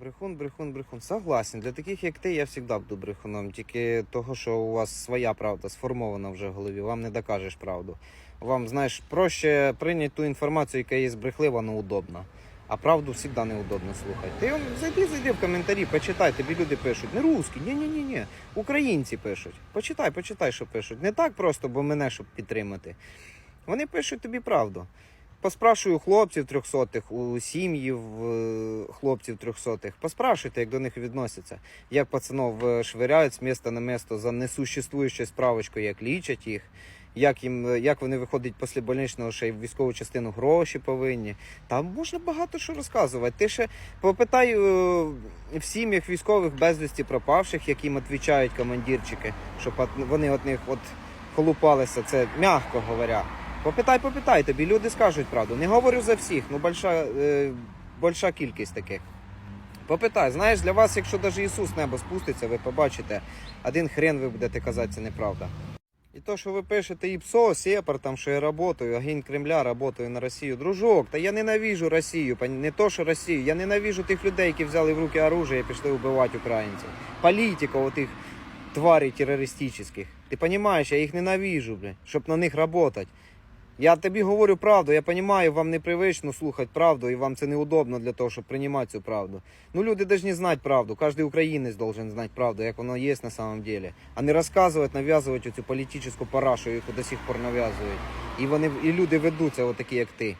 Брехун, брехун, брехун. Согласен. Для таких, як ти, я завжди буду брехуном. Тільки того, що у вас своя правда сформована вже в голові, вам не докажеш правду. Вам, знаєш, проще прийняти ту інформацію, яка є брехлива, але удобна. А правду завжди неудобно слухати. Ти зайди, зайди в коментарі, почитай, тобі люди пишуть. Не русські, ні, ні, ні, ні. Українці пишуть. Почитай, почитай, що пишуть. Не так просто, бо мене щоб підтримати. Вони пишуть тобі правду. Поспрашую хлопців трьохсотих, у сім'їв е, хлопців трьохсотих. Поспрашуйте, як до них відносяться. Як пацанов е, швиряють з міста на місто за несуществуючою справочкою, як лічать їх, як їм е, як вони виходять після больничного, ще й в військову частину гроші повинні. Там можна багато що розказувати. Ти ще попитай е, в сім'ях військових безвісті пропавших, яким відповідають командирчики, щоб вони від них от колупалися. Це м'яко говоря. Попитай, попитай, тобі люди скажуть правду. Не говорю за всіх, ну больша, е, больша кількість таких. Попитай, знаєш, для вас, якщо навіть Ісус з неба спуститься, ви побачите, один хрен ви будете казати, це неправда. І то, що ви пишете ІПСО, Сепар, там, що я працюю, агент Кремля, працюю на Росію. Дружок, та я ненавижу Росію, не то, що Росію, я ненавижу тих людей, які взяли в руки оружие і пішли вбивати українців. Політиків, отих тварей терористичних. Ти розумієш, я їх ненавижу, бля, щоб на них працювати. Я тобі говорю правду, я розумію, вам непривично слухати правду, і вам це неудобно для того, щоб приймати цю правду. Ну, люди повинні знати правду. Кожен українець должен знати правду, як воно є на самом деле. А не розказувати, нав'язувати цю політичну парашу, яку до сих пор нав'язують. І вони і люди ведуться, отакі, як ти.